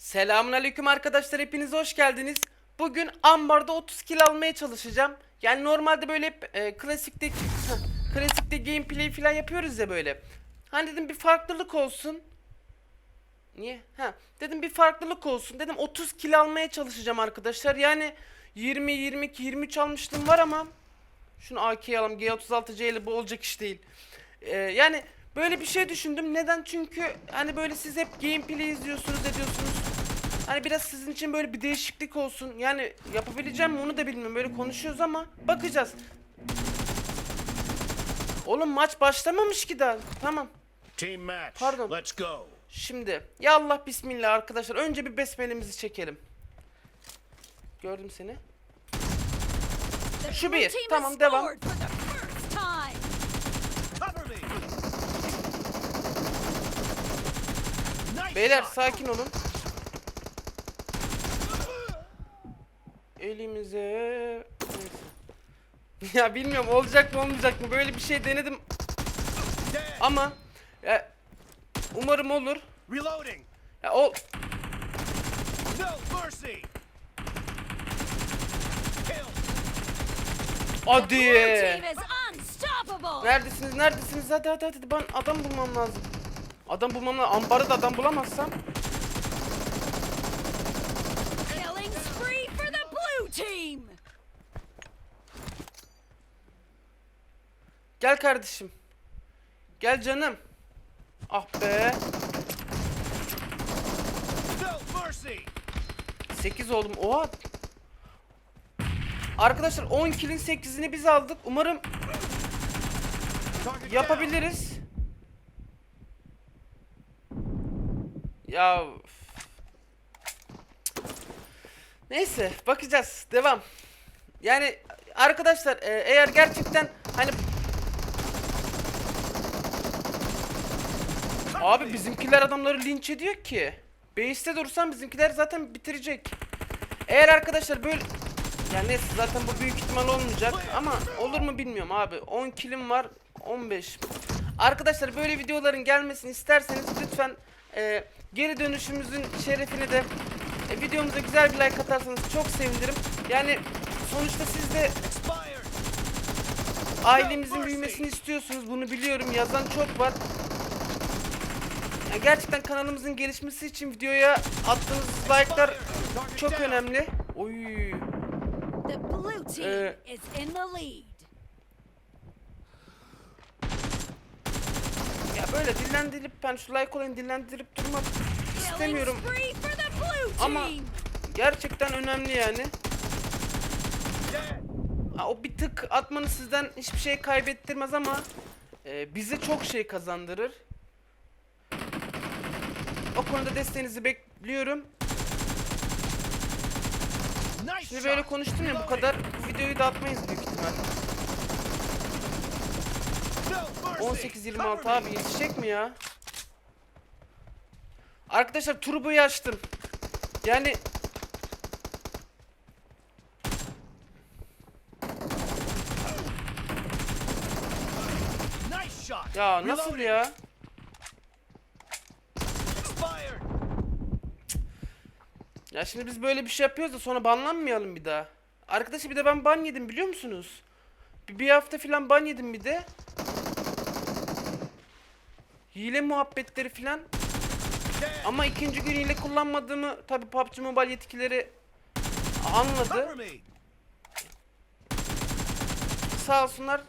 Selamünaleyküm arkadaşlar hepiniz hoş geldiniz. Bugün ambarda 30 kill almaya çalışacağım. Yani normalde böyle hep e, klasikte klasikte gameplay falan yapıyoruz ya böyle. Hani dedim bir farklılık olsun. Niye? Ha, dedim bir farklılık olsun. Dedim 30 kill almaya çalışacağım arkadaşlar. Yani 20 22 23 almışlığım var ama şunu AK'ye alalım. G36C ile bu olacak iş değil. Ee, yani böyle bir şey düşündüm. Neden? Çünkü hani böyle siz hep gameplay izliyorsunuz ediyorsunuz. Hani biraz sizin için böyle bir değişiklik olsun. Yani yapabileceğim mi onu da bilmiyorum. Böyle konuşuyoruz ama bakacağız. Oğlum maç başlamamış ki daha. Tamam. Team match. Pardon. Let's go. Şimdi ya Allah bismillah arkadaşlar. Önce bir besmelemizi çekelim. Gördüm seni. Şu bir, tamam, devam. Beyler sakin olun. Elimize Neyse. ya bilmiyorum olacak mı olmayacak mı böyle bir şey denedim ama ya, umarım olur. Reloading. Ya o No mercy. Kill. hadi. Neredesiniz? Neredesiniz? Hadi hadi hadi ben adam bulmam lazım. Adam bulmam lazım. Ambarda adam bulamazsam Killing spree for the blue team. Gel kardeşim. Gel canım. Ah be. No mercy. 8 oldum. Oha. Arkadaşlar 10 kill'in 8'ini biz aldık. Umarım yapabiliriz. Ya. Neyse bakacağız. Devam. Yani arkadaşlar e, eğer gerçekten hani Abi bizimkiler adamları linç ediyor ki. Base'te dursan bizimkiler zaten bitirecek. Eğer arkadaşlar böyle yani neyse zaten bu büyük ihtimal olmayacak ama olur mu bilmiyorum abi. 10 kilim var 15. Arkadaşlar böyle videoların gelmesini isterseniz lütfen e, geri dönüşümüzün şerefini de e, videomuza güzel bir like atarsanız çok sevinirim. Yani sonuçta siz de ailemizin büyümesini istiyorsunuz. Bunu biliyorum. Yazan çok var. Ya gerçekten kanalımızın gelişmesi için videoya attığınız like'lar çok önemli. Oy. Ee. Ya böyle dillendirip ben şu like olayım dillendirip durmak istemiyorum. Ama-. Gerçekten önemli yani. Ha, o bir tık atmanız sizden hiçbir şey kaybettirmez ama e, bize çok şey kazandırır. O konuda desteğinizi bekliyorum. Şimdi böyle konuştum ya bu kadar bu videoyu da atmayız büyük ihtimal. No mercy. 18-26 Cover me. abi yetişecek mi ya? Arkadaşlar turboyu açtım. Yani ya nasıl ya? Expired. Ya şimdi biz böyle bir şey yapıyoruz da sonra banlanmayalım bir daha. Arkadaşlar bir de ben ban yedim biliyor musunuz? Bir, bir hafta falan ban yedim bir de. Hile muhabbetleri. Dead. Ama ikinci gün hile kullanmadığımı tabi PUBG Mobile yetkileri anladı. Sağ olsunlar.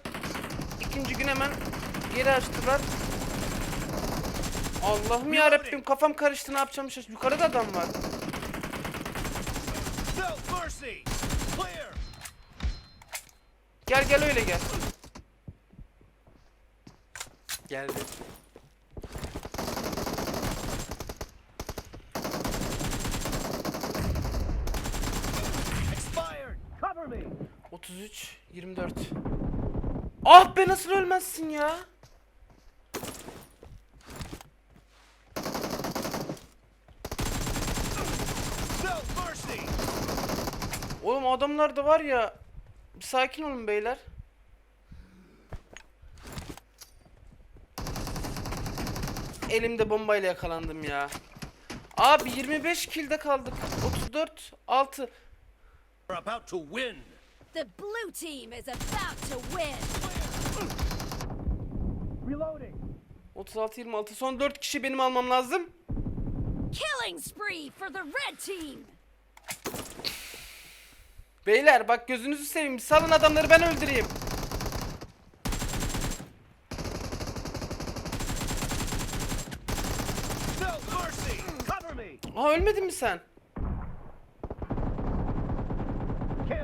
İkinci gün hemen geri açtılar. Allah'ım ya Rabbim kafam karıştı ne yapacağım şaş. Yukarıda adam var. No mercy. Clear. Gel gel öyle gel. Geldi. Expired. Cover me. 33 24. Ah be nasıl ölmezsin ya? Oğlum adamlar da var ya. Bir sakin olun beyler. Elimde bombayla yakalandım ya. Abi 25 kilde kaldık. 34 6. We're about to win. The blue team is about to win. Reloading. 36 26. Son 4 kişi benim almam lazım. Killing spree for the red team. Beyler bak gözünüzü seveyim. Salın adamları ben öldüreyim. Aa ölmedin mi sen?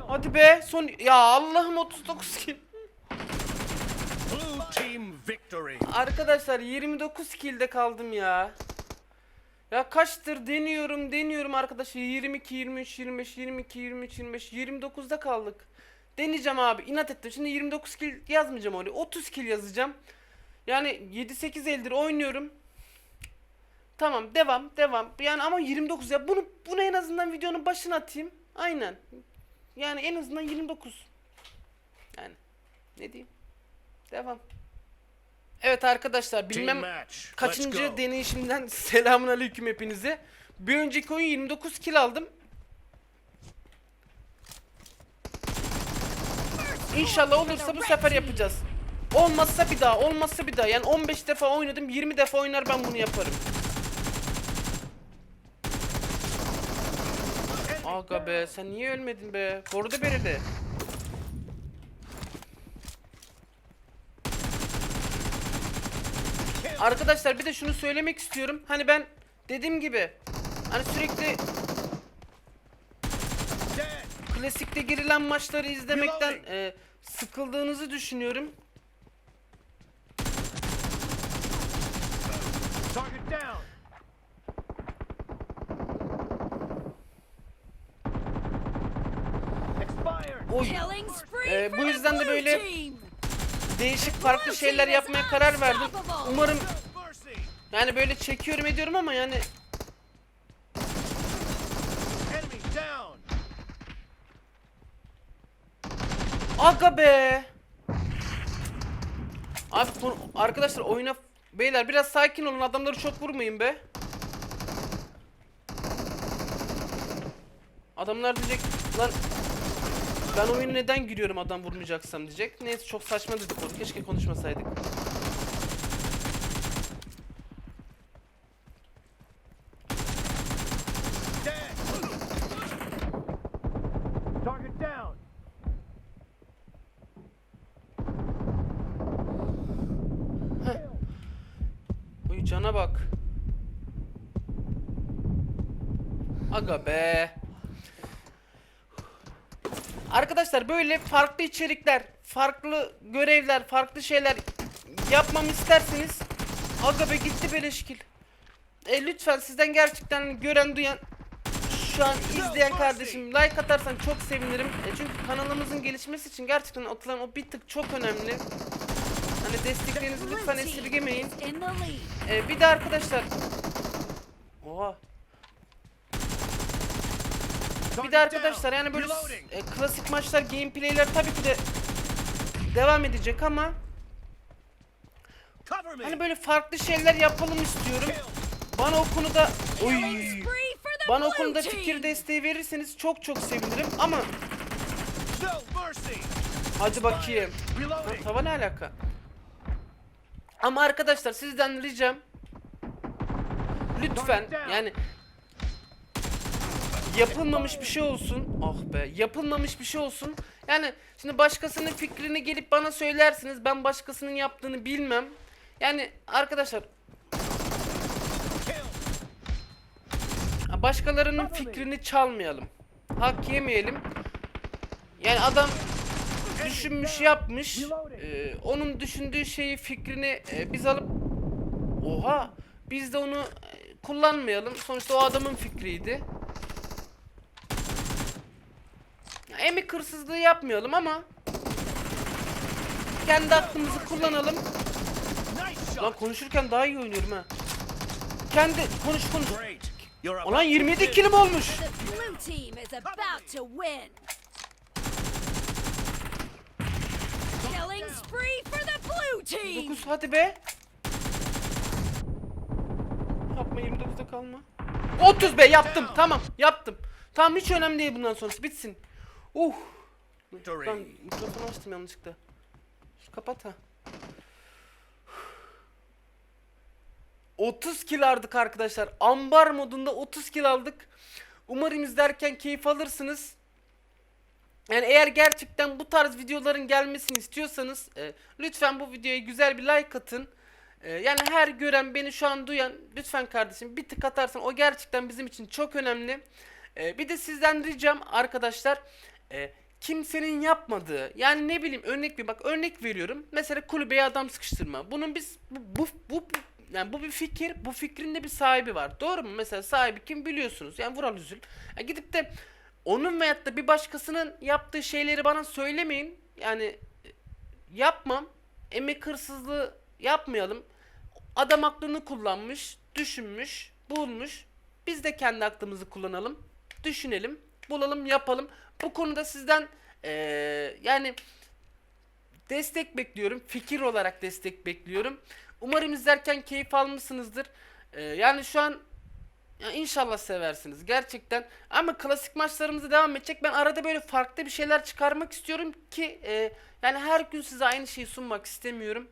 Hadi be. Son ya Allah'ım 39 kill. Arkadaşlar 29 kilde kaldım ya. Ya kaçtır deniyorum deniyorum arkadaşlar 22 23 25 22 23 25 29'da kaldık. Deneyeceğim abi inat ettim. Şimdi 29 kill yazmayacağım oraya. 30 kill yazacağım. Yani 7-8 eldir oynuyorum. Tamam devam devam. Yani ama 29 ya bunu bunu en azından videonun başına atayım. Aynen. Yani en azından 29. Yani ne diyeyim? Devam. Evet arkadaşlar bilmem kaçıncı deneyişimden selamun aleyküm hepinize. Bir önceki oyun 29 kill aldım. İnşallah olursa bu sefer yapacağız. Olmazsa bir daha, olmazsa bir daha. Yani 15 defa oynadım, 20 defa oynar ben bunu yaparım. Aga be, sen niye ölmedin be? Korudu beni de. Arkadaşlar bir de şunu söylemek istiyorum. Hani ben dediğim gibi hani sürekli klasikte girilen maçları izlemekten e, sıkıldığınızı düşünüyorum. Oy. Ee, bu yüzden de böyle team. Değişik farklı şeyler yapmaya karar verdim. Umarım yani böyle çekiyorum ediyorum ama yani aga be. Abi arkadaşlar oyuna beyler biraz sakin olun adamları çok vurmayın be. Adamlar diyecek lan ben oyunu neden giriyorum adam vurmayacaksam diyecek. Neyse çok saçma dedikodu keşke konuşmasaydık. Cana bak. Aga be. Arkadaşlar böyle farklı içerikler, farklı görevler, farklı şeyler yapmamı isterseniz Aga be gitti beleşkil. E, lütfen sizden gerçekten gören duyan şu an izleyen kardeşim like atarsan çok sevinirim. E, çünkü kanalımızın gelişmesi için gerçekten atılan o bir tık çok önemli. Hani desteklerinizi lütfen esirgemeyin. Ee, bir de arkadaşlar. Oha. Bir de arkadaşlar yani böyle e, klasik maçlar gameplayler tabii ki de devam edecek ama hani böyle farklı şeyler yapalım istiyorum. Bana o konuda oy bana o konuda fikir desteği verirseniz çok çok sevinirim ama hadi bakayım. Ha. Hava ne alaka? Ama arkadaşlar sizden ricam lütfen yani yapılmamış bir şey olsun. Ah be, yapılmamış bir şey olsun. Yani şimdi başkasının fikrini gelip bana söylersiniz. Ben başkasının yaptığını bilmem. Yani arkadaşlar başkalarının fikrini çalmayalım. Hak yemeyelim. Yani adam düşünmüş yapmış. Ee, onun düşündüğü şeyi fikrini e, biz alıp oha biz de onu e, kullanmayalım. Sonuçta o adamın fikriydi. Ya, emek hırsızlığı yapmayalım ama kendi aklımızı kullanalım. Lan konuşurken daha iyi oynuyorum ha. Kendi konuş konuş. Ulan to 27 win. kilim olmuş. Killing spree for the blue team. 9 hadi be. Yapma 29'da kalma. 30 be yaptım. Tamam yaptım. Tamam hiç önemli değil bundan sonrası bitsin. Uh. Ben mikrofonu açtım yanlışlıkla. Şu kapat ha. 30 kill aldık arkadaşlar. Ambar modunda 30 kill aldık. Umarım izlerken keyif alırsınız. Yani eğer gerçekten bu tarz videoların gelmesini istiyorsanız e, lütfen bu videoya güzel bir like atın. E, yani her gören beni şu an duyan lütfen kardeşim bir tık atarsan o gerçekten bizim için çok önemli. E, bir de sizden ricam arkadaşlar e, kimsenin yapmadığı yani ne bileyim örnek bir bak örnek veriyorum. Mesela kulübeye adam sıkıştırma. Bunun biz bu, bu, bu yani bu bir fikir, bu fikrin de bir sahibi var. Doğru mu? Mesela sahibi kim biliyorsunuz. Yani Vural Üzül. Ya gidip de onun veyahut da bir başkasının yaptığı şeyleri bana söylemeyin. Yani e, yapmam. Emek hırsızlığı yapmayalım. Adam aklını kullanmış, düşünmüş, bulmuş. Biz de kendi aklımızı kullanalım, düşünelim, bulalım, yapalım. Bu konuda sizden eee, yani destek bekliyorum. Fikir olarak destek bekliyorum. Umarım izlerken keyif almışsınızdır. Eee, yani şu an ya inşallah seversiniz gerçekten. Ama klasik maçlarımız devam edecek. Ben arada böyle farklı bir şeyler çıkarmak istiyorum ki e, yani her gün size aynı şeyi sunmak istemiyorum.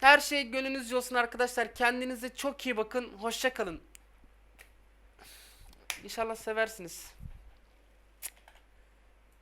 Her şey gönlünüzce olsun arkadaşlar. Kendinize çok iyi bakın. Hoşça kalın. İnşallah seversiniz.